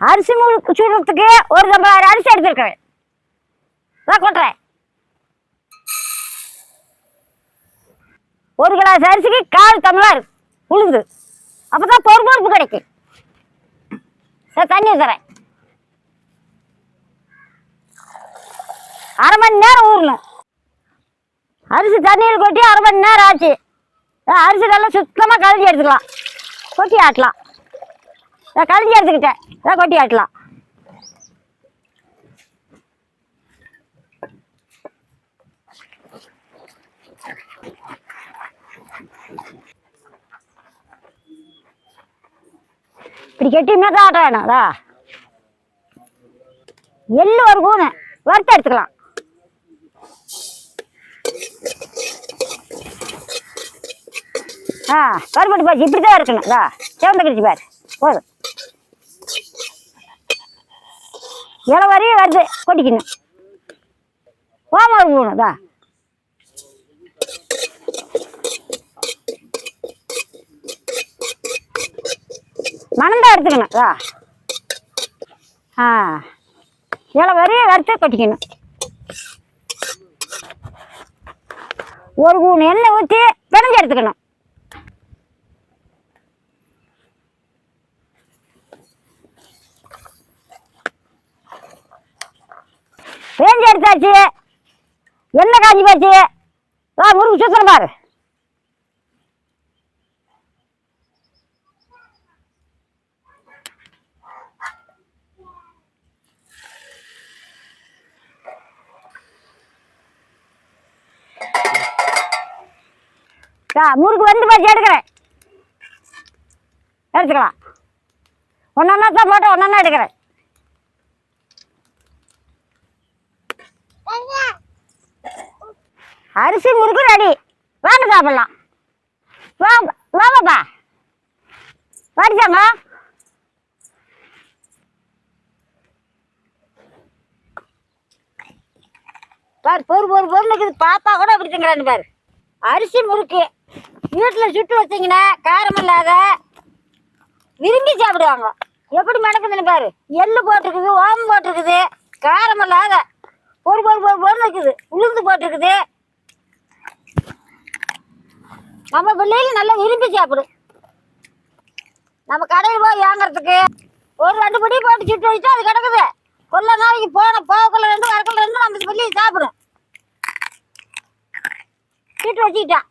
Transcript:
அரிசி முழுக்கு சுடுறதுக்கு ஒரு தம்பளாயிரம் அரிசி எடுத்துருக்கேன். நான் கொட்டுறேன். ஒரு கிளாஸ் அரிசிக்கு கால் டம்ளர் உழுது அப்பதான் பொறுப்பொறுப்பு கிடைக்கும். சரி தண்ணி தரேன் அரை மணி நேரம் ஊறணும். அரிசி தண்ணியில் கொட்டி அரை மணி நேரம் ஆச்சு. அரிசி நல்லா சுத்தமாக கழிஞ்சி எடுத்துக்கலாம். கொட்டி ஆட்டலாம். கழிஞ்சி எடுத்துக்கிட்டேன். அதான் கொட்டி ஆட்டலாம். இப்படி கெட்டியுமே தான் ஆட்ட வேணும் அதா எள்ளு ஒரு கூணு வறுத்து எடுத்துக்கலாம். ஆ கருப்பட்டி பாச்சு இப்படி தான் இருக்கணும் இதா சிவந்த கடிச்சு பாரு போதும். இலை வரையும் வருது? கொட்டிக்கணும். ஓம ஒரு மணந்தா எடுத்துக்கணும் ஆ. இலை வரையும் வறுத்து கொட்டிக்கணும். ஒரு கூணு எண்ணெய் ஊற்றி பிணைஞ்சு எடுத்துக்கணும். பேஞ்சு எடுத்தாச்சு என்ன காஞ்சி போச்சு? வா முறுக்கு சுத்தணும் பாரு. ஆ, முறுக்கு வந்து போச்சு எடுக்கிறேன். எடுத்துக்கலாம். ஒன்றா தான் போட்டு ஒன்றா எடுக்கிறேன். அரிசி முறுக்கு ரெடி வாங்க சாப்பிடலாம். வாங்க வாங்கப்பா. வாடிச்சாங்க பாரு பொறு பொறு பொருள் இருக்குது. பாப்பா கூட அப்படி திங்கிறான்னு பாரு. அரிசி முறுக்கு. வீட்டில் சுட்டு வச்சிங்கன்னா காரம் இல்லாத விரும்பி சாப்பிடுவாங்க. எப்படி மணக்குதுன்னு பாரு. எள்ளு போட்டிருக்குது ஓமம் போட்டிருக்குது காரம் இல்லாத ஒரு ஒரு ஒரு ஒரு இருக்குது. உளுந்து போட்டிருக்குது. நம்ம பிள்ளைகள் நல்லா விரும்பி சாப்பிடும். நம்ம கடையில் போய் வாங்குறதுக்கு ஒரு ரெண்டு படி போட்டு சுட்டு வச்சா அது கிடக்குது. கொள்ள நாளைக்கு போன போகக்குள்ள ரெண்டு வரக்குள்ள ரெண்டு நம்ம பிள்ளைங்க சாப்பிடும். சுட்டு வச்சுக்கிட்டான்